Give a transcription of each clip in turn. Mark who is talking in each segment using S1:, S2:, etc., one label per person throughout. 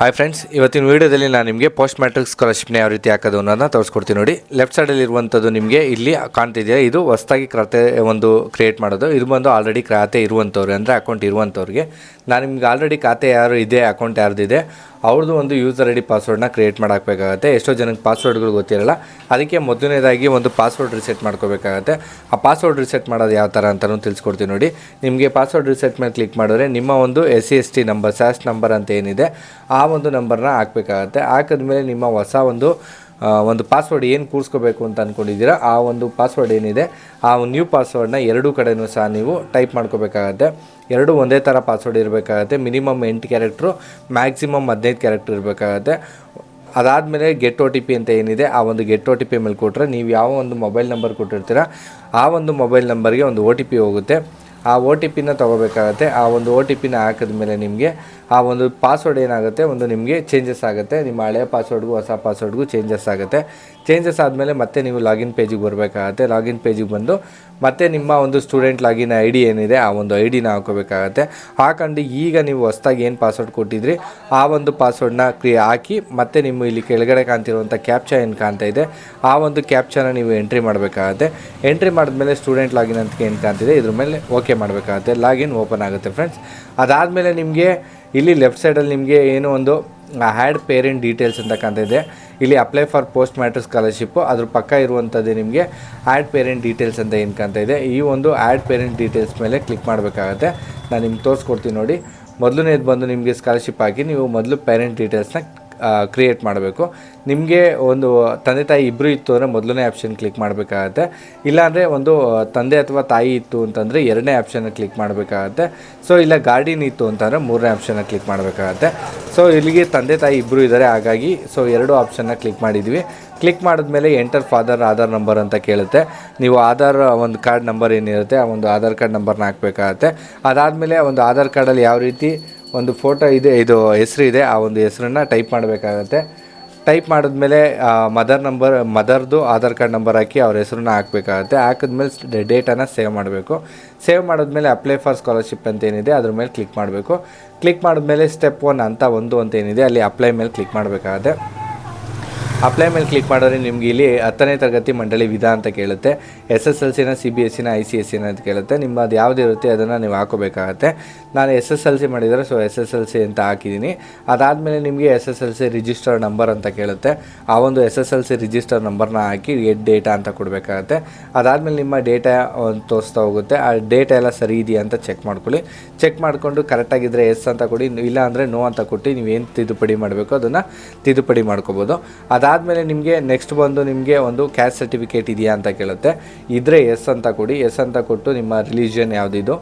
S1: Hi friends ಇವತ್ತಿನ ವೀಡಿಯೋದಲ್ಲಿ ನಾನು ನಿಮಗೆ ಪೋಸ್ಟ್ ಮ್ಯಾಟ್ರಿಕ್ ಸ್ಕಾಲರ್ಶಿಪ್ನ ಯಾವ ರೀತಿ ಹಾಕೋದು ಅನ್ನೋದನ್ನ ತೋರಿಸ್ಕೊಡ್ತೀನಿ ನೋಡಿ. ಲೆಫ್ಟ್ ಸೈಡಲ್ಲಿ ಇರುವಂಥದ್ದು ನಿಮಗೆ ಇಲ್ಲಿ ಕಾಣ್ತಿದೆಯಾ? ಇದು ಹೊಸದಾಗಿ ಖಾತೆ ಒಂದು ಕ್ರಿಯೇಟ್ ಮಾಡೋದು. ಇದು ಬಂದು ಆಲ್ರೆಡಿ ಖಾತೆ ಇರುವಂಥವ್ರು, ಅಂದರೆ ಅಕೌಂಟ್ ಇರುವಂಥವ್ರಿಗೆ. ನಾನು ನಿಮ್ಗೆ ಆಲ್ರೆಡಿ ಖಾತೆ ಯಾರು ಇದೆ ಅಕೌಂಟ್ ಯಾರ್ದಿದೆ ಅವ್ರದ್ದು ಒಂದು ಯೂಸರ್ ಐ ಡಿ ಪಾಸ್ವರ್ಡ್ನ ಕ್ರಿಯೇಟ್ ಮಾಡಬೇಕಾಗತ್ತೆ ಎಷ್ಟೋ ಜನಕ್ಕೆ ಪಾಸ್ವರ್ಡ್ಗಳು ಗೊತ್ತಿರಲ್ಲ. ಅದಕ್ಕೆ ಮೊದಲನೇದಾಗಿ ಒಂದು ಪಾಸ್ವರ್ಡ್ ರಿಸೆಟ್ ಮಾಡ್ಕೋಬೇಕಾಗತ್ತೆ. ಆ ಪಾಸ್ವರ್ಡ್ ರಿಸೆಟ್ ಮಾಡೋದು ಯಾವ ಥರ ಅಂತಲೂ ತಿಳಿಸ್ಕೊಡ್ತೀನಿ ನೋಡಿ. ನಿಮಗೆ ಪಾಸ್ವರ್ಡ್ ರಿಸೆಟ್ ಮೇಲೆ ಕ್ಲಿಕ್ ಮಾಡಿದ್ರೆ ನಿಮ್ಮ ಒಂದು S C S T number ಸ್ಯಾಸ್ number ಅಂತ ಏನಿದೆ, ಆ ಒಂದು ನಂಬರ್ನ ಹಾಕಬೇಕಾಗತ್ತೆ. ಹಾಕಿದ್ಮೇಲೆ ನಿಮ್ಮ ಹೊಸ ಒಂದು ಒಂದು ಪಾಸ್ವರ್ಡ್ ಏನು ಕೂರಿಸ್ಕೋಬೇಕು ಅಂತ ಅಂದ್ಕೊಂಡಿದ್ದೀರಾ ಆ ಒಂದು ಪಾಸ್ವರ್ಡ್ ಏನಿದೆ, ಆ ನ್ಯೂ ಪಾಸ್ವರ್ಡ್ನ ಎರಡೂ ಕಡೆಯೂ ಸಹ ನೀವು ಟೈಪ್ ಮಾಡ್ಕೋಬೇಕಾಗತ್ತೆ. ಎರಡು ಒಂದೇ ಥರ ಪಾಸ್ವರ್ಡ್ ಇರಬೇಕಾಗತ್ತೆ. ಮಿನಿಮಮ್ ಎಂಟು ಕ್ಯಾರೆಕ್ಟ್ರು ಮ್ಯಾಕ್ಸಿಮಮ್ ಹದಿನೈದು ಕ್ಯಾರೆಕ್ಟ್ರ್ ಇರಬೇಕಾಗತ್ತೆ. ಅದಾದಮೇಲೆ ಗೆಟ್ ಒ ಟಿ ಪಿ ಅಂತ ಏನಿದೆ, ಆ ಒಂದು ಗೆಟ್ ಒ ಟಿ ಪಿ ಮೇಲೆ ಕೊಟ್ಟರೆ ನೀವು ಯಾವ ಒಂದು ಮೊಬೈಲ್ ನಂಬರ್ ಕೊಟ್ಟಿರ್ತೀರ, ಆ ಒಂದು ಮೊಬೈಲ್ ನಂಬರ್ಗೆ ಒಂದು ಒ ಟಿ ಪಿ ಹೋಗುತ್ತೆ. ಆ ಒ ಟಿ ಪಿನ ತೊಗೋಬೇಕಾಗತ್ತೆ. ಆ ಒಂದು ಒ ಟಿ ಪಿನ ಹಾಕಿದ ಮೇಲೆ ನಿಮಗೆ ಆ ಒಂದು ಪಾಸ್ವರ್ಡ್ ಏನಾಗುತ್ತೆ, ಒಂದು ನಿಮಗೆ ಚೇಂಜಸ್ ಆಗುತ್ತೆ. ನಿಮ್ಮ ಹಳೆಯ ಪಾಸ್ವರ್ಡ್ಗೂ ಹೊಸ ಪಾಸ್ವರ್ಡ್ಗೂ ಚೇಂಜಸ್ ಆಗುತ್ತೆ. ಚೇಂಜಸ್ ಆದಮೇಲೆ ಮತ್ತೆ ನೀವು ಲಾಗಿನ್ ಪೇಜಿಗೆ ಬರಬೇಕಾಗತ್ತೆ. ಲಾಗಿನ್ ಪೇಜಿಗೆ ಬಂದು ಮತ್ತೆ ನಿಮ್ಮ ಒಂದು ಸ್ಟೂಡೆಂಟ್ ಲಾಗಿನ್ ಐ ಡಿ ಏನಿದೆ, ಆ ಒಂದು ಐ ಡಿನ ಹಾಕೋಬೇಕಾಗತ್ತೆ. ಹಾಕೊಂಡು ಈಗ ನೀವು ಹೊಸ್ದಾಗಿ ಏನು ಪಾಸ್ವರ್ಡ್ ಕೊಟ್ಟಿದ್ರಿ, ಆ ಒಂದು ಪಾಸ್ವರ್ಡ್ನ ಕ್ರಿ ಹಾಕಿ ಮತ್ತೆ ನಿಮ್ಮ ಇಲ್ಲಿ ಕೆಳಗಡೆ ಕಾಣ್ತಿರುವಂಥ ಕ್ಯಾಪ್ಚಾ ಏನು ಕಾಣ್ತಾ ಇದೆ, ಆ ಒಂದು ಕ್ಯಾಪ್ಚಾನ ನೀವು ಎಂಟ್ರಿ ಮಾಡಬೇಕಾಗತ್ತೆ. ಎಂಟ್ರಿ ಮಾಡಿದ್ಮೇಲೆ ಸ್ಟೂಡೆಂಟ್ ಲಾಗಿನ್ ಅಂತ ಏನು ಕಾಣ್ತಿದೆ, ಇದ್ರ ಮೇಲೆ ಓಕೆ ಮಾಡಬೇಕಾಗತ್ತೆ. ಲಾಗಿನ್ ಓಪನ್ ಆಗುತ್ತೆ ಫ್ರೆಂಡ್ಸ್ ಅದಾದಮೇಲೆ ನಿಮಗೆ ಇಲ್ಲಿ ಲೆಫ್ಟ್ ಸೈಡಲ್ಲಿ ನಿಮಗೆ ಏನೋ ಒಂದು ಹ್ಯಾಡ್ ಪೇರೆಂಟ್ ಡೀಟೇಲ್ಸ್ ಅಂತ ಕಾಣ್ತಿದೆ ಇಲ್ಲಿ apply for post matric scholarship ಅದ್ರ ಪಕ್ಕ ಇರುವಂಥದ್ದು ನಿಮಗೆ ಆ್ಯಡ್ ಪೇರೆಂಟ್ ಡೀಟೇಲ್ಸ್ ಅಂತ ಏನು ಕಾಣ್ತಾ ಇದೆ ಈ ಒಂದು ಆ್ಯಡ್ ಪೇರೆಂಟ್ ಡೀಟೇಲ್ಸ್ ಮೇಲೆ ಕ್ಲಿಕ್ ಮಾಡಬೇಕಾಗತ್ತೆ. ನಾನು ನಿಮ್ಗೆ ತೋರಿಸ್ಕೊಡ್ತೀನಿ ನೋಡಿ. ಮೊದಲನೇದು ಬಂದು ನಿಮಗೆ ಸ್ಕಾಲರ್ಶಿಪ್ ಹಾಕಿ ನೀವು ಮೊದಲು ಪೇರೆಂಟ್ ಡೀಟೇಲ್ಸ್ನ ಕ್ರಿಯೇಟ್ ಮಾಡಬೇಕು. ನಿಮಗೆ ಒಂದು ತಂದೆ ತಾಯಿ ಇಬ್ಬರು ಇತ್ತು ಅಂದರೆ ಮೊದಲನೇ ಆಪ್ಷನ್ ಕ್ಲಿಕ್ ಮಾಡಬೇಕಾಗತ್ತೆ. ಇಲ್ಲಾಂದರೆ ಒಂದು ತಂದೆ ಅಥವಾ ತಾಯಿ ಇತ್ತು ಅಂತಂದರೆ ಎರಡನೇ ಆಪ್ಷನ್ನ ಕ್ಲಿಕ್ ಮಾಡಬೇಕಾಗತ್ತೆ. ಸೊ ಇಲ್ಲ ಗಾರ್ಡಿನ್ ಇತ್ತು ಅಂತಂದರೆ ಮೂರನೇ ಆಪ್ಷನ್ನ ಕ್ಲಿಕ್ ಮಾಡಬೇಕಾಗತ್ತೆ. ಸೊ ಇಲ್ಲಿಗೆ ತಂದೆ ತಾಯಿ ಇಬ್ಬರು ಇದ್ದಾರೆ ಹಾಗಾಗಿ ಸೊ ಎರಡು ಆಪ್ಷನ್ನ ಕ್ಲಿಕ್ ಮಾಡಿದ್ವಿ. ಕ್ಲಿಕ್ ಮಾಡಿದ್ಮೇಲೆ ಎಂಟರ್ ಫಾದರ್ ಆಧಾರ್ ನಂಬರ್ ಅಂತ ಕೇಳುತ್ತೆ. ನೀವು ಆಧಾರ್ ಒಂದು ಕಾರ್ಡ್ ನಂಬರ್ ಏನಿರುತ್ತೆ, ಆ ಒಂದು ಆಧಾರ್ ಕಾರ್ಡ್ ನಂಬರ್ನ ಹಾಕಬೇಕಾಗತ್ತೆ. ಅದಾದಮೇಲೆ ಒಂದು ಆಧಾರ್ ಕಾರ್ಡಲ್ಲಿ ಯಾವ ರೀತಿ ಒಂದು ಫೋಟೋ ಇದೆ, ಇದು ಹೆಸರು ಇದೆ, ಆ ಒಂದು ಹೆಸರನ್ನು ಟೈಪ್ ಮಾಡಬೇಕಾಗತ್ತೆ. ಟೈಪ್ ಮಾಡಿದ್ಮೇಲೆ ಮದರ್ ನಂಬರ್, ಮದರ್ದು ಆಧಾರ್ ಕಾರ್ಡ್ ನಂಬರ್ ಹಾಕಿ ಅವ್ರ ಹೆಸರನ್ನ ಹಾಕಬೇಕಾಗತ್ತೆ. ಹಾಕಿದ್ಮೇಲೆ ಡೇಟನ್ನು ಸೇವ್ ಮಾಡಬೇಕು. ಸೇವ್ ಮಾಡಿದ್ಮೇಲೆ ಅಪ್ಲೈ ಫಾರ್ ಸ್ಕಾಲರ್ಶಿಪ್ ಅಂತ ಏನಿದೆ, ಅದ್ರ ಮೇಲೆ ಕ್ಲಿಕ್ ಮಾಡಬೇಕು. ಕ್ಲಿಕ್ ಮಾಡಿದ್ಮೇಲೆ ಸ್ಟೆಪ್ ಒನ್ ಅಂತ ಒಂದು ಅಂತ ಏನಿದೆ, ಅಲ್ಲಿ ಅಪ್ಲೈ ಮೇಲೆ ಕ್ಲಿಕ್ ಮಾಡಬೇಕಾಗತ್ತೆ. ಅಪ್ಲೈ ಮೇಲೆ ಕ್ಲಿಕ್ ಮಾಡಿದ್ರೆ ನಿಮ್ಗೆ ಇಲ್ಲಿ ಹತ್ತನೇ ತರಗತಿ ಮಂಡಳಿ ವಿಧ ಅಂತ ಕೇಳುತ್ತೆ. ಎಸ್ ಎಸ್ ಎಲ್ ಸಿನ ಸಿ ಬಿ ಎಸ್ ಸಿನ ಐ ಸಿ ಎಸ್ ಸಿನ ಅಂತ ಕೇಳುತ್ತೆ. ನಿಮ್ಮದು ಯಾವ್ದು ಇರುತ್ತೆ ಅದನ್ನು ನೀವು ಹಾಕೋಬೇಕಾಗತ್ತೆ. ನಾನು ಎಸ್ ಎಸ್ ಎಲ್ ಸಿ ಮಾಡಿದರೆ so S S L C ಅಂತ ಹಾಕಿದ್ದೀನಿ ಅದಾದಮೇಲೆ ನಿಮಗೆ S S L C register number ಅಂತ ಕೇಳುತ್ತೆ. ಆ ಒಂದು S S L C register ನಂಬರ್ನ ಹಾಕಿ ಎಡ್ ಡೇಟಾ ಅಂತ ಕೊಡಬೇಕಾಗತ್ತೆ. ಅದಾದಮೇಲೆ ನಿಮ್ಮ ಡೇಟಾ ಒಂದು ತೋರಿಸ್ತಾ ಹೋಗುತ್ತೆ. ಆ ಡೇಟಾ ಎಲ್ಲ ಸರಿ ಇದೆಯಾ ಅಂತ ಚೆಕ್ ಮಾಡ್ಕೊಳ್ಳಿ. ಚೆಕ್ ಮಾಡಿಕೊಂಡು ಕರೆಕ್ಟಾಗಿದ್ದರೆ ಎಸ್ ಅಂತ ಕೊಡಿ. ಇಲ್ಲ ಅಂದರೆ ನೋ ಅಂತ ಕೊಟ್ಟು ನೀವು ಏನು ತಿದ್ದುಪಡಿ ಮಾಡಬೇಕು ಅದನ್ನು ತಿದ್ದುಪಡಿ ಮಾಡ್ಕೋಬೋದು. ಅದಾದಮೇಲೆ ನಿಮಗೆ ನೆಕ್ಸ್ಟ್ ಬಂದು ನಿಮಗೆ ಒಂದು ಕ್ಯಾಸ್ಟ್ ಸರ್ಟಿಫಿಕೇಟ್ ಇದೆಯಾ ಅಂತ ಕೇಳುತ್ತೆ. ಇದ್ದರೆ ಎಸ್ ಅಂತ ಕೊಡಿ. ಎಸ್ ಅಂತ ಕೊಟ್ಟು ನಿಮ್ಮ ರಿಲಿಜನ್ ಯಾವುದಿದು,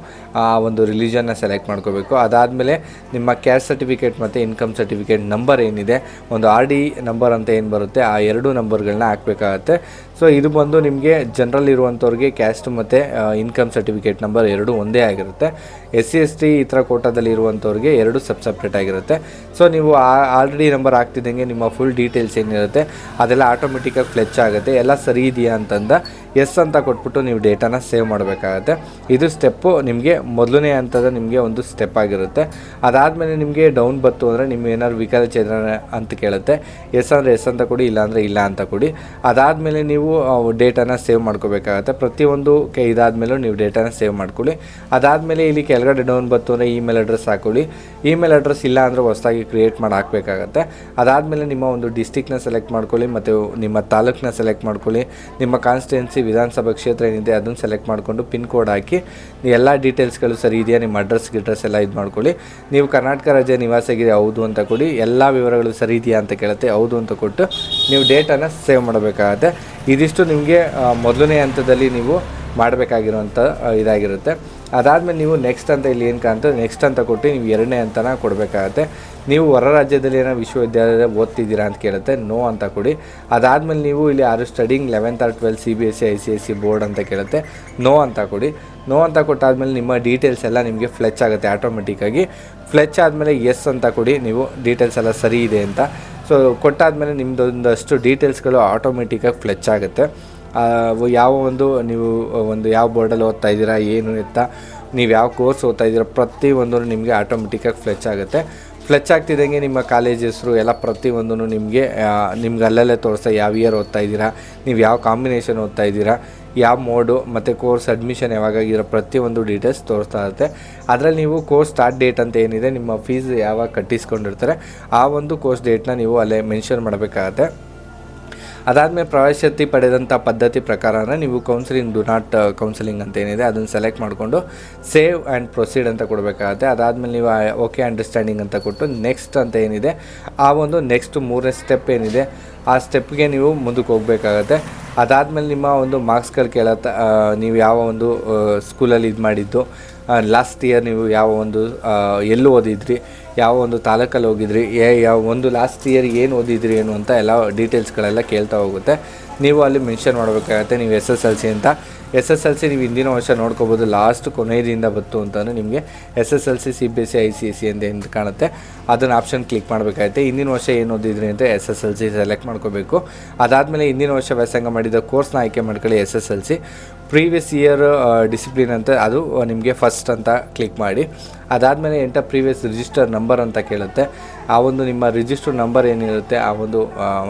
S1: ಆ ಒಂದು ರಿಲಿಜನ್ನ ಸೆಲೆಕ್ಟ್ ಮಾಡ್ಕೋಬೇಕು. ಅದಾದಮೇಲೆ ನಿಮ್ಮ ಕ್ಯಾಸ್ಟ್ ಸರ್ಟಿಫಿಕೇಟ್ ಮತ್ತು ಇನ್ಕಮ್ ಸರ್ಟಿಫಿಕೇಟ್ ನಂಬರ್ ಏನಿದೆ, ಒಂದು ಆರ್ ಡಿ ನಂಬರ್ ಅಂತ ಏನು ಬರುತ್ತೆ, ಆ ಎರಡು ನಂಬರ್ಗಳನ್ನ ಹಾಕಬೇಕಾಗತ್ತೆ. ಸೊ ಇದು ಬಂದು ನಿಮಗೆ ಜನರಲ್ ಇರುವಂಥವ್ರಿಗೆ ಕ್ಯಾಸ್ಟ್ ಮತ್ತು ಇನ್ಕಮ್ ಸರ್ಟಿಫಿಕೇಟ್ ನಂಬರ್ ಎರಡು ಒಂದೇ ಆಗಿರುತ್ತೆ. ಎಸ್ ಸಿ ಎಸ್ ಟಿ ಈ ಥರ ಕೋಟಾದಲ್ಲಿ ಇರುವಂಥವ್ರಿಗೆ ಎರಡು ಸಬ್ ಸಪ್ರೇಟ್ ಆಗಿರುತ್ತೆ. ಸೊ ನೀವು ಆಲ್ರೆಡಿ ನಂಬರ್ ಹಾಕ್ತಿದ್ದಂಗೆ ನಿಮ್ಮ ಫುಲ್ ಡೀಟೇಲ್ಸ್ ಏನಿರುತ್ತೆ ಅದೆಲ್ಲ ಆಟೋಮೆಟಿಕಾಗಿ ಫ್ಲೆಚ್ ಆಗುತ್ತೆ. ಎಲ್ಲ ಸರಿ ಇದೆಯಾ ಅಂತಂದ ಎಸ್ ಅಂತ ಕೊಟ್ಬಿಟ್ಟು ನೀವು ಡೇಟಾನ ಸೇವ್ ಮಾಡಬೇಕಾಗತ್ತೆ. ಇದು ಸ್ಟೆಪ್ಪು ನಿಮಗೆ ಮೊದಲನೇ ಹಂತದ ನಿಮಗೆ ಒಂದು ಸ್ಟೆಪ್ ಆಗಿರುತ್ತೆ. ಅದಾದಮೇಲೆ ನಿಮಗೆ ಡೌನ್ ಬತ್ತು ಅಂದರೆ ನಿಮ್ಮ ಏನಾದ್ರು ವಿಕಲಚೇತನ ಅಂತ ಕೇಳುತ್ತೆ. ಎಸ್ ಅಂದರೆ ಎಸ್ ಅಂತ ಕೊಡಿ ಇಲ್ಲ ಅಂದರೆ ಇಲ್ಲ ಅಂತ ಕೊಡಿ. ಅದಾದಮೇಲೆ ನೀವು ಡೇಟಾನ ಸೇವ್ ಮಾಡ್ಕೋಬೇಕಾಗತ್ತೆ. ಪ್ರತಿಯೊಂದು ಕೆ ಇದಾದಮೇಲೂ ನೀವು ಡೇಟಾನ ಸೇವ್ ಮಾಡ್ಕೊಳ್ಳಿ. ಅದಾದಮೇಲೆ ಇಲ್ಲಿ ಕೆಳಗಡೆ ಡೌನ್ ಬತ್ತು ಅಂದರೆ ಇಮೇಲ್ ಅಡ್ರೆಸ್ ಹಾಕೊಳ್ಳಿ. ಇಮೇಲ್ ಅಡ್ರೆಸ್ ಇಲ್ಲ ಅಂದರೆ ಹೊಸದಾಗಿ ಕ್ರಿಯೇಟ್ ಮಾಡಿ ಹಾಕಬೇಕಾಗತ್ತೆ. ಅದಾದಮೇಲೆ ನಿಮ್ಮ ಒಂದು ಡಿಸ್ಟಿಕ್ನ ಸೆಲೆಕ್ಟ್ ಮಾಡ್ಕೊಳ್ಳಿ ಮತ್ತು ನಿಮ್ಮ ತಾಲೂಕನ್ನ ಸೆಲೆಕ್ಟ್ ಮಾಡ್ಕೊಳ್ಳಿ. ನಿಮ್ಮ ಕಾನ್ಸ್ಟಿಟ್ಯೂನ್ಸಿ ವಿಧಾನಸಭಾ ಕ್ಷೇತ್ರ ಏನಿದೆ ಅದನ್ನು ಸೆಲೆಕ್ಟ್ ಮಾಡಿಕೊಂಡು ಪಿನ್ ಕೋಡ್ ಹಾಕಿ ಎಲ್ಲ ಡೀಟೇಲ್ಸ್ಗಳು ಸರಿ ಇದೆಯಾ, ನಿಮ್ಮ ಅಡ್ರೆಸ್ ಗಿಡ್ರೆಸ್ ಎಲ್ಲ ಇದು ಮಾಡ್ಕೊಳ್ಳಿ. ನೀವು ಕರ್ನಾಟಕ ರಾಜ್ಯ ನಿವಾಸಿಗಿದೆ ಹೌದು ಅಂತ ಕೊಡಿ. ಎಲ್ಲ ವಿವರಗಳು ಸರಿ ಇದೆಯಾ ಅಂತ ಕೇಳುತ್ತೆ, ಹೌದು ಅಂತ ಕೊಟ್ಟು ನೀವು ಡೇಟನ್ನು ಸೇವ್ ಮಾಡಬೇಕಾಗತ್ತೆ. ಇದಿಷ್ಟು ನಿಮಗೆ ಮೊದಲನೇ ಹಂತದಲ್ಲಿ ನೀವು ಮಾಡಬೇಕಾಗಿರುವಂಥ ಇದಾಗಿರುತ್ತೆ. ಅದಾದಮೇಲೆ ನೀವು ನೆಕ್ಸ್ಟ್ ಅಂತ ಇಲ್ಲಿ ಏನು ಕಾಣ್ತದೆ ನೆಕ್ಸ್ಟ್ ಅಂತ ಕೊಟ್ಟು ನೀವು ಎರಡನೇ ಅಂತನ ಕೊಡಬೇಕಾಗತ್ತೆ. ನೀವು ಹೊರ ರಾಜ್ಯದಲ್ಲಿ ಏನೋ ವಿಶ್ವವಿದ್ಯಾಲಯ ಓದ್ತಿದ್ದೀರಾ ಅಂತ ಕೇಳುತ್ತೆ, ನೋ ಅಂತ ಕೊಡಿ. ಅದಾದಮೇಲೆ ನೀವು ಇಲ್ಲಿ are studying eleventh or twelve C B S C I C S C board ಅಂತ ಕೇಳುತ್ತೆ, ನೋ ಅಂತ ಕೊಡಿ. ನೋ ಅಂತ ಕೊಟ್ಟಾದ್ಮೇಲೆ ನಿಮ್ಮ ಡೀಟೇಲ್ಸ್ ಎಲ್ಲ ನಿಮಗೆ ಫ್ಲೆಚ್ ಆಗುತ್ತೆ ಆಟೋಮೆಟಿಕ್ಕಾಗಿ ಫ್ಲೆಚ್ ಆದಮೇಲೆ ಎಸ್ ಅಂತ ಕೊಡಿ, ನೀವು ಡೀಟೇಲ್ಸ್ ಎಲ್ಲ ಸರಿ ಇದೆ ಅಂತ. ಸೊ ಕೊಟ್ಟಾದಮೇಲೆ ನಿಮ್ಮದೊಂದಷ್ಟು ಡೀಟೇಲ್ಸ್ಗಳು ಆಟೋಮೆಟಿಕ್ಕಾಗಿ ಫ್ಲೆಚ್ ಆಗುತ್ತೆ. ಯಾವ ಒಂದು, ನೀವು ಒಂದು ಯಾವ ಬೋರ್ಡಲ್ಲಿ ಓದ್ತಾ ಇದ್ದೀರಾ, ಏನು ಎತ್ತ ನೀವು ಯಾವ ಕೋರ್ಸ್ ಓದ್ತಾ ಇದ್ದೀರಾ ಪ್ರತಿಯೊಂದು ನಿಮಗೆ ಆಟೋಮೆಟಿಕ್ಕಾಗಿ ಫ್ಲೆಚ್ ಆಗುತ್ತೆ. ಫ್ಲೆಚ್ ಆಗ್ತಿದ್ದಂಗೆ ನಿಮ್ಮ ಕಾಲೇಜ್ ಹೆಸರು ಎಲ್ಲ ಪ್ರತಿಯೊಂದೂ ನಿಮಗೆ ನಿಮ್ಗೆ ಅಲ್ಲಲ್ಲೇ ತೋರಿಸ್ತಾ, ಯಾವ ಇಯರ್ ಓದ್ತಾ ಇದ್ದೀರಾ, ನೀವು ಯಾವ ಕಾಂಬಿನೇಷನ್ ಓದ್ತಾ ಇದ್ದೀರಾ, ಯಾವ ಮೋಡು ಮತ್ತು ಕೋರ್ಸ್ ಅಡ್ಮಿಷನ್ ಯಾವಾಗಾಗಿರೋ ಪ್ರತಿಯೊಂದು ಡೀಟೇಲ್ಸ್ ತೋರಿಸ್ತಾ ಇರುತ್ತೆ. ಅದರಲ್ಲಿ ನೀವು ಕೋರ್ಸ್ ಸ್ಟಾರ್ಟ್ ಡೇಟ್ ಅಂತ ಏನಿದೆ, ನಿಮ್ಮ ಫೀಸ್ ಯಾವಾಗ ಕಟ್ಟಿಸ್ಕೊಂಡಿರ್ತಾರೆ, ಆ ಒಂದು ಕೋರ್ಸ್ ಡೇಟ್ನ ನೀವು ಅಲ್ಲೇ ಮೆನ್ಷನ್ ಮಾಡಬೇಕಾಗತ್ತೆ. ಅದಾದಮೇಲೆ ಪ್ರವೇಶತಿ ಪಡೆದಂಥ ಪದ್ಧತಿ ಪ್ರಕಾರನ ನೀವು ಕೌನ್ಸಿಲಿಂಗ್ ಡು ನಾಟ್ ಕೌನ್ಸಿಲಿಂಗ್ ಅಂತ ಏನಿದೆ, ಅದನ್ನು ಸೆಲೆಕ್ಟ್ ಮಾಡಿಕೊಂಡು ಸೇವ್ ಆ್ಯಂಡ್ ಪ್ರೊಸೀಡ್ ಅಂತ ಕೊಡಬೇಕಾಗತ್ತೆ. ಅದಾದಮೇಲೆ ನೀವು ಓಕೆ ಅಂಡರ್ಸ್ಟ್ಯಾಂಡಿಂಗ್ ಅಂತ ಕೊಟ್ಟು ನೆಕ್ಸ್ಟ್ ಅಂತ ಏನಿದೆ, ಆ ಒಂದು ನೆಕ್ಸ್ಟ್ ಮೂರನೇ ಸ್ಟೆಪ್ ಏನಿದೆ, ಆ ಸ್ಟೆಪ್ಗೆ ನೀವು ಮುಂದಕ್ಕೆ ಹೋಗಬೇಕಾಗತ್ತೆ. ಅದಾದಮೇಲೆ ನಿಮ್ಮ ಒಂದು ಮಾರ್ಕ್ಸ್ಗಳು ಕೇಳತ್ತ ನೀವು ಯಾವ ಒಂದು ಸ್ಕೂಲಲ್ಲಿ ಇದು ಮಾಡಿದ್ದು ಲಾಸ್ಟ್ ಇಯರ್ ನೀವು ಯಾವ ಒಂದು ಎಲ್ಲಿ ಓದಿದ್ರಿ ಯಾವ ಒಂದು ತಾಲೂಕಲ್ಲಿ ಹೋಗಿದ್ರಿ ಏ ಯಾವ ಒಂದು ಲಾಸ್ಟ್ ಇಯರ್ ಏನು ಓದಿದ್ರಿ ಏನು ಅಂತ ಎಲ್ಲ ಡೀಟೇಲ್ಸ್ಗಳೆಲ್ಲ ಕೇಳ್ತಾ ಹೋಗುತ್ತೆ. ನೀವು ಅಲ್ಲಿ ಮೆನ್ಷನ್ ಮಾಡಬೇಕಾಗತ್ತೆ, ನೀವು ಎಸ್ ಎಸ್ ಎಲ್ ಸಿ ಅಂತ. ಎಸ್ ಎಸ್ ಎಲ್ ಸಿ ನೀವು ಹಿಂದಿನ ವರ್ಷ ನೋಡ್ಕೋಬೋದು ಲಾಸ್ಟ್ ಕೊನೆಯದಿಂದ ಬಂತು ಅಂತಲೂ ನಿಮಗೆ S S L C C B S C I C S C ಅಂತ ಎಂದು ಕಾಣುತ್ತೆ. ಅದನ್ನು ಆಪ್ಷನ್ ಕ್ಲಿಕ್ ಮಾಡಬೇಕಾಗುತ್ತೆ. ಹಿಂದಿನ ವರ್ಷ ಏನು ಓದಿದ್ರಿ ಅಂತ S S L C select ಮಾಡ್ಕೋಬೇಕು. ಅದಾದಮೇಲೆ ಹಿಂದಿನ ವರ್ಷ ವ್ಯಾಸಂಗ ಮಾಡಿದ ಕೋರ್ಸ್ನ ಆಯ್ಕೆ ಮಾಡ್ಕೊಳ್ಳಿ S S L C previous year discipline ಅಂತ ಅದು ನಿಮಗೆ ಫಸ್ಟ್ ಅಂತ ಕ್ಲಿಕ್ ಮಾಡಿ. ಅದಾದಮೇಲೆ ಎಂಟ ಪ್ರೀವಿಯಸ್ ರಿಜಿಸ್ಟರ್ ನಂಬರ್ ಅಂತ ಕೇಳುತ್ತೆ. ಆ ಒಂದು ನಿಮ್ಮ ರಿಜಿಸ್ಟರ್ ನಂಬರ್ ಏನಿರುತ್ತೆ, ಆ ಒಂದು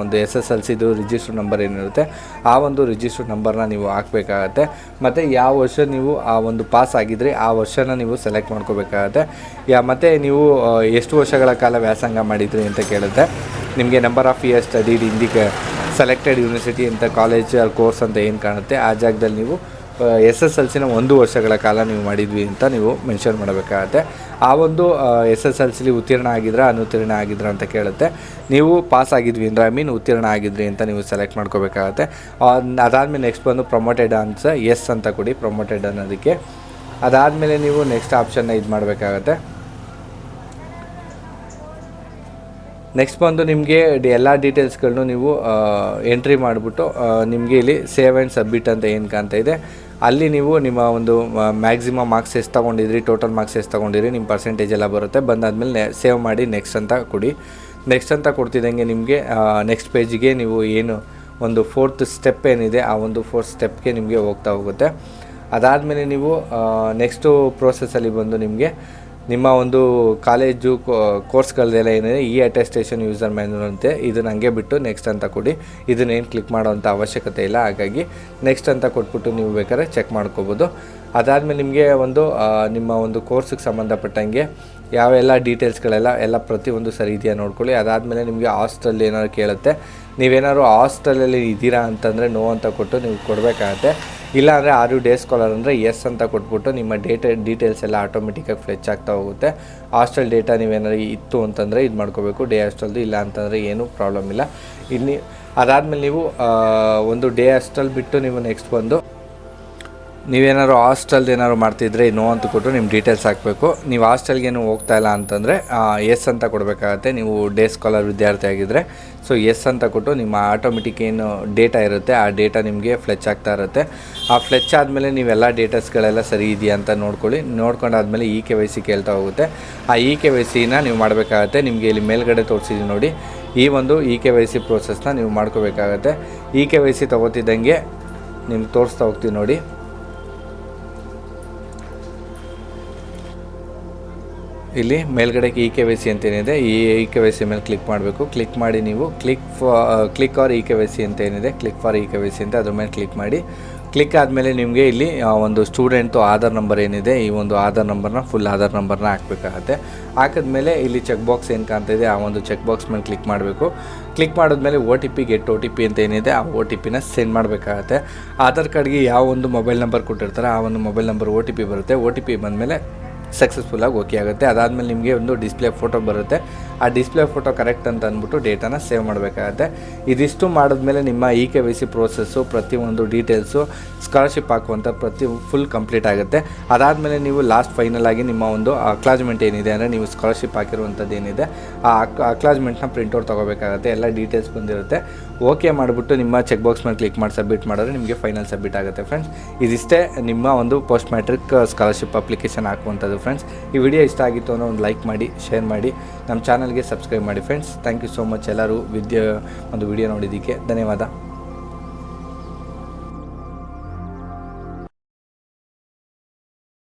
S1: ಒಂದು ಎಸ್ ಎಸ್ ಎಲ್ ಸಿದು ರಿಜಿಸ್ಟರ್ ನಂಬರ್ ಏನಿರುತ್ತೆ, ಆ ಒಂದು ರಿಜಿಸ್ಟರ್ ನಂಬರ್ನ ನೀವು ಹಾಕಬೇಕಾಗತ್ತೆ. ಮತ್ತು ಯಾವ ವರ್ಷ ನೀವು ಆ ಒಂದು ಪಾಸ್ ಆಗಿದ್ರೆ ಆ ವರ್ಷನ ನೀವು ಸೆಲೆಕ್ಟ್ ಮಾಡ್ಕೋಬೇಕಾಗತ್ತೆ. ಯಾ, ಮತ್ತು ನೀವು ಎಷ್ಟು ವರ್ಷಗಳ ಕಾಲ ವ್ಯಾಸಂಗ ಮಾಡಿದ್ರಿ ಅಂತ ಕೇಳುತ್ತೆ. ನಿಮಗೆ ನಂಬರ್ ಆಫ್ ಇಯರ್ ಸ್ಟಡಿಡ್ ಇಂದಿಗೆ ಸೆಲೆಕ್ಟೆಡ್ ಯೂನಿವರ್ಸಿಟಿ ಅಂತ ಕಾಲೇಜ್ ಕೋರ್ಸ್ ಅಂತ ಏನು ಕಾಣುತ್ತೆ, ಆ ಜಾಗದಲ್ಲಿ ನೀವು ಎಸ್ ಎಸ್ ಎಲ್ ಸಿನ ಒಂದು ವರ್ಷಗಳ ಕಾಲ ನೀವು ಮಾಡಿದ್ವಿ ಅಂತ ನೀವು ಮೆನ್ಷನ್ ಮಾಡಬೇಕಾಗತ್ತೆ. ಆ ಒಂದು ಎಸ್ ಎಸ್ ಎಲ್ ಸಿಲಿ ಉತ್ತೀರ್ಣ ಆಗಿದ್ರ, ಅನುತ್ತೀರ್ಣ ಆಗಿದ್ರ ಅಂತ ಕೇಳುತ್ತೆ. ನೀವು ಪಾಸ್ ಆಗಿದ್ವಿ ಅಂದರೆ ಐ ಮೀನ್ ಉತ್ತೀರ್ಣ ಆಗಿದ್ರಿ ಅಂತ ನೀವು ಸೆಲೆಕ್ಟ್ ಮಾಡ್ಕೋಬೇಕಾಗತ್ತೆ. ಅದಾದಮೇಲೆ ನೆಕ್ಸ್ಟ್ ಬಂದು ಪ್ರಮೋಟೆಡ್ ಆನ್ಸ ಎಸ್ ಅಂತ ಕೊಡಿ ಪ್ರಮೋಟೆಡ್ ಅನ್ನೋದಕ್ಕೆ. ಅದಾದಮೇಲೆ ನೀವು ನೆಕ್ಸ್ಟ್ ಆಪ್ಷನ್ನ ಇದು ಮಾಡಬೇಕಾಗತ್ತೆ. ನೆಕ್ಸ್ಟ್ ಬಂದು ನಿಮಗೆ ಎಲ್ಲ ಡೀಟೇಲ್ಸ್ಗಳನ್ನು ನೀವು ಎಂಟ್ರಿ ಮಾಡಿಬಿಟ್ಟು ನಿಮಗೆ ಇಲ್ಲಿ ಸೇವ್ ಆ್ಯಂಡ್ ಸಬ್ಮಿಟ್ ಅಂತ ಏನು ಕಾಣ್ತಾ ಇದೆ. ಅಲ್ಲಿ ನೀವು ನಿಮ್ಮ ಒಂದು ಮ್ಯಾಕ್ಸಿಮಮ್ ಮಾರ್ಕ್ಸ್ ಎಷ್ಟು ತೊಗೊಂಡಿದ್ರಿ ಟೋಟಲ್ ಮಾರ್ಕ್ಸ್ ಎಷ್ಟು ತೊಗೊಂಡಿರಿ ನಿಮ್ಮ ಪರ್ಸೆಂಟೇಜ್ ಎಲ್ಲ ಬರುತ್ತೆ. ಬಂದಾದಮೇಲೆ ಸೇವ್ ಮಾಡಿ ನೆಕ್ಸ್ಟ್ ಅಂತ ಕೊಡಿ. ನೆಕ್ಸ್ಟ್ ಅಂತ ಕೊಡ್ತಿದ್ದಂಗೆ ನಿಮಗೆ ನೆಕ್ಸ್ಟ್ ಪೇಜಿಗೆ ನೀವು ಏನು ಒಂದು ಫೋರ್ತ್ ಸ್ಟೆಪ್ ಏನಿದೆ, ಆ ಒಂದು ಫೋರ್ತ್ ಸ್ಟೆಪ್ಗೆ ನಿಮಗೆ ಹೋಗ್ತಾ ಹೋಗುತ್ತೆ. ಅದಾದಮೇಲೆ ನೀವು ನೆಕ್ಸ್ಟು ಪ್ರೋಸೆಸ್ಸಲ್ಲಿ ಬಂದು ನಿಮಗೆ ನಿಮ್ಮ ಒಂದು ಕಾಲೇಜು ಕೋರ್ಸ್ಗಳದೆಲ್ಲ ಏನಿದೆ, ಈ ಅಟೆಸ್ಟೇಷನ್ ಯೂಸರ್ ಮ್ಯಾನ್ಯಲ್ ಅಂತೆ, ಇದನ್ನು ಹಂಗೆ ಬಿಟ್ಟು ನೆಕ್ಸ್ಟ್ ಅಂತ ಕೊಡಿ. ಇದನ್ನೇನು ಕ್ಲಿಕ್ ಮಾಡೋವಂಥ ಅವಶ್ಯಕತೆ ಇಲ್ಲ. ಹಾಗಾಗಿ ನೆಕ್ಸ್ಟ್ ಅಂತ ಕೊಟ್ಬಿಟ್ಟು ನೀವು ಬೇಕಾದ್ರೆ ಚೆಕ್ ಮಾಡ್ಕೋಬೋದು. ಅದಾದಮೇಲೆ ನಿಮಗೆ ಒಂದು ನಿಮ್ಮ ಒಂದು ಕೋರ್ಸಿಗೆ ಸಂಬಂಧಪಟ್ಟಂಗೆ ಯಾವೆಲ್ಲ ಡೀಟೇಲ್ಸ್ಗಳೆಲ್ಲ ಎಲ್ಲ ಪ್ರತಿಯೊಂದು ಸರಿ ಇದೆಯಾ ನೋಡ್ಕೊಳ್ಳಿ. ಅದಾದಮೇಲೆ ನಿಮಗೆ ಹಾಸ್ಟೆಲ್ ಏನಾದ್ರು ಕೇಳುತ್ತೆ ನೀವೇನಾದ್ರು ಹಾಸ್ಟೆಲಲ್ಲಿ ಇದ್ದೀರಾ ಅಂತಂದರೆ ನೋ ಅಂತ ಕೊಟ್ಟು ನೀವು ಕೊಡಬೇಕಾಗತ್ತೆ. ಇಲ್ಲ ಅಂದರೆ ಆರು ಡೇಸ್ ಸ್ಕಾಲರ್ ಅಂದರೆ ಎಸ್ ಅಂತ ಕೊಟ್ಬಿಟ್ಟು ನಿಮ್ಮ ಡೇಟಾ ಡೀಟೇಲ್ಸ್ ಎಲ್ಲ ಆಟೋಮೆಟಿಕಾಗಿ ಫ್ಲೆಚ್ ಆಗ್ತಾ ಹೋಗುತ್ತೆ. ಹಾಸ್ಟೆಲ್ ಡೇಟಾ ನೀವೇನಾದ್ರು ಇತ್ತು ಅಂತಂದರೆ ಇದು ಮಾಡ್ಕೋಬೇಕು. ಡೇ ಹಾಸ್ಟೆಲ್ದು ಇಲ್ಲ ಅಂತಂದರೆ ಏನೂ ಪ್ರಾಬ್ಲಮ್ ಇಲ್ಲ. ಇಲ್ಲಿ ಅದಾದಮೇಲೆ ನೀವು ಒಂದು ಡೇ ಹಾಸ್ಟೆಲ್ ಬಿಟ್ಟು ನೀವು ನೆಕ್ಸ್ಟ್ ಬಂದು ನೀವೇನಾದ್ರು ಹಾಸ್ಟೆಲ್ದು ಏನಾದ್ರು ಮಾಡ್ತಿದ್ರೆ ನೋ ಅಂತ ಕೊಟ್ಟು ನಿಮ್ಮ ಡೀಟೇಲ್ಸ್ ಹಾಕಬೇಕು. ನೀವು ಹಾಸ್ಟೆಲ್ಗೇನು ಹೋಗ್ತಾ ಇಲ್ಲ ಅಂತಂದರೆ ಎಸ್ ಅಂತ ಕೊಡಬೇಕಾಗತ್ತೆ. ನೀವು ಡೇ ಸ್ಕಾಲರ್ ವಿದ್ಯಾರ್ಥಿ ಆಗಿದ್ದರೆ ಸೊ ಎಸ್ ಅಂತ ಕೊಟ್ಟು ನಿಮ್ಮ ಆಟೋಮೆಟಿಕ್ ಏನು ಡೇಟಾ ಇರುತ್ತೆ, ಆ ಡೇಟಾ ನಿಮಗೆ ಫ್ಲೆಚ್ ಆಗ್ತಾ ಇರುತ್ತೆ. ಆ ಫ್ಲೆಚ್ ಆದಮೇಲೆ ನೀವೆಲ್ಲ ಡೇಟಾಸ್ಗಳೆಲ್ಲ ಸರಿ ಇದೆಯಾ ಅಂತ ನೋಡ್ಕೊಳ್ಳಿ. ನೋಡ್ಕೊಂಡಾದ್ಮೇಲೆ ಇ ಕೆ ವೈ ಸಿ ಕೇಳ್ತಾ ಹೋಗುತ್ತೆ. ಆ ಇ ಕೆ ವೈ ಸಿನ ನೀವು ಮಾಡಬೇಕಾಗತ್ತೆ. ನಿಮಗೆ ಇಲ್ಲಿ ಮೇಲ್ಗಡೆ ತೋರಿಸಿದ್ದೀನಿ ನೋಡಿ. ಈ ಒಂದು ಇ ಕೆ ವೈ ಸಿ ಪ್ರೋಸೆಸ್ನ ನೀವು ಮಾಡ್ಕೋಬೇಕಾಗತ್ತೆ. ಇ ಕೆ ವೈ ಸಿ ತೊಗೋತಿದ್ದಂಗೆ ನಿಮ್ಗೆ ತೋರಿಸ್ತಾ ಹೋಗ್ತೀವಿ ನೋಡಿ. ಇಲ್ಲಿ ಮೇಲ್ಗಡೆ ಇ ಕೆ ವೈ ಸಿ ಅಂತೇನಿದೆ, ಈ ಇ ಕೆ ವೈ ಸಿ ಮೇಲೆ ಕ್ಲಿಕ್ ಮಾಡಬೇಕು. ಕ್ಲಿಕ್ ಮಾಡಿ ನೀವು ಕ್ಲಿಕ್ ಫಾ click R E K Y C ಅಂತ ಏನಿದೆ click for E K Y C ಅಂತ ಅದ್ರ ಮೇಲೆ ಕ್ಲಿಕ್ ಮಾಡಿ. ಕ್ಲಿಕ್ ಆದಮೇಲೆ ನಿಮಗೆ ಇಲ್ಲಿ ಒಂದು ಸ್ಟೂಡೆಂಟು ಆಧಾರ್ ನಂಬರ್ ಏನಿದೆ, ಈ ಒಂದು ಆಧಾರ್ ನಂಬರ್ನ ಫುಲ್ ಆಧಾರ್ ನಂಬರ್ನ ಹಾಕಬೇಕಾಗತ್ತೆ. ಹಾಕಿದ್ಮೇಲೆ ಇಲ್ಲಿ ಚೆಕ್ ಬಾಕ್ಸ್ ಏನು ಕಾಣ್ತಾ ಆ ಒಂದು ಚೆಕ್ ಬಾಕ್ಸ್ ಮೇಲೆ ಕ್ಲಿಕ್ ಮಾಡಬೇಕು. ಕ್ಲಿಕ್ ಮಾಡಿದ್ಮೇಲೆ O T P get O T P ಅಂತ ಏನಿದೆ ಆ ಓ ಟಿ ಪಿನ ಸೆಂಡ್ ಮಾಡಬೇಕಾಗತ್ತೆ. ಆಧಾರ್ ಕಾರ್ಡ್ಗೆ ಯಾವ ಒಂದು ಮೊಬೈಲ್ ನಂಬರ್ ಕೊಟ್ಟಿರ್ತಾರೆ, ಆ ಒಂದು mobile number O T P ಬರುತ್ತೆ. ಓ ಟಿ ಪಿ ಬಂದಮೇಲೆ ಸಕ್ಸಸ್ಫುಲ್ಲಾಗಿ ಓಕೆ ಆಗುತ್ತೆ. ಅದಾದಮೇಲೆ ನಿಮಗೆ ಒಂದು ಡಿಸ್ಪ್ಲೇ ಫೋಟೋ ಬರುತ್ತೆ. ಆ ಡಿಸ್ಪ್ಲೇ ಫೋಟೋ ಕರೆಕ್ಟ್ ಅಂತ ಅಂದ್ಬಿಟ್ಟು ಡೇಟಾನ ಸೇವ್ ಮಾಡಬೇಕಾಗತ್ತೆ. ಇದಿಷ್ಟು ಮಾಡಿದ್ಮೇಲೆ ನಿಮ್ಮ E K V C process ಪ್ರತಿಯೊಂದು ಡೀಟೇಲ್ಸು ಸ್ಕಾಲರ್ಶಿಪ್ ಹಾಕುವಂಥ ಪ್ರತಿ ಫುಲ್ ಕಂಪ್ಲೀಟ್ ಆಗುತ್ತೆ. ಅದಾದಮೇಲೆ ನೀವು ಲಾಸ್ಟ್ ಫೈನಲ್ ಆಗಿ ನಿಮ್ಮ ಒಂದು ಅಕ್ಲಾಜ್ಮೆಂಟ್ ಏನಿದೆ ಅಂದರೆ ನೀವು ಸ್ಕಾಲರ್ಶಿಪ್ ಹಾಕಿರುವಂಥದ್ದು ಏನಿದೆ, ಆ ಅಕ್ಲಾಜ್ಮೆಂಟ್ನ ಪ್ರಿಂಟೌಟ್ ತೊಗೋಬೇಕಾಗುತ್ತೆ. ಎಲ್ಲ ಡೀಟೇಲ್ಸ್ ಬಂದಿರುತ್ತೆ. ಓಕೆ ಮಾಡಿಬಿಟ್ಟು ನಿಮ್ಮ ಚೆಕ್ ಬಾಕ್ಸ್ ಮೇಲೆ ಕ್ಲಿಕ್ ಮಾಡಿ ಸಬ್ಮಿಟ್ ಮಾಡಿದ್ರೆ ನಿಮಗೆ ಫೈನಲ್ ಸಬ್ಮಿಟ್ ಆಗುತ್ತೆ ಫ್ರೆಂಡ್ಸ್ ಇದಿಷ್ಟೇ ನಿಮ್ಮ ಒಂದು ಪೋಸ್ಟ್ ಮ್ಯಾಟ್ರಿಕ್ ಸ್ಕಾಲರ್ಶಿಪ್ ಅಪ್ಲಿಕೇಶನ್ ಹಾಕುವಂಥದ್ದು ಫ್ರೆಂಡ್ಸ್ ಈ ವಿಡಿಯೋ ಇಷ್ಟ ಆಗಿತ್ತು ಅನ್ನೋ ಒಂದು ಲೈಕ್ ಮಾಡಿ ಶೇರ್ ಮಾಡಿ. ನಮ್ಮ ಚಾನಲ್ಗೆ ಸಬ್ಸ್ಕ್ರೈಬ್ ಮಾಡಿ friends. Thank you so much ಎಲ್ಲರೂ. ವಿದ್ಯೆ ಒಂದು ವಿಡಿಯೋ ನೋಡಿದ್ದಕ್ಕೆ ಧನ್ಯವಾದ.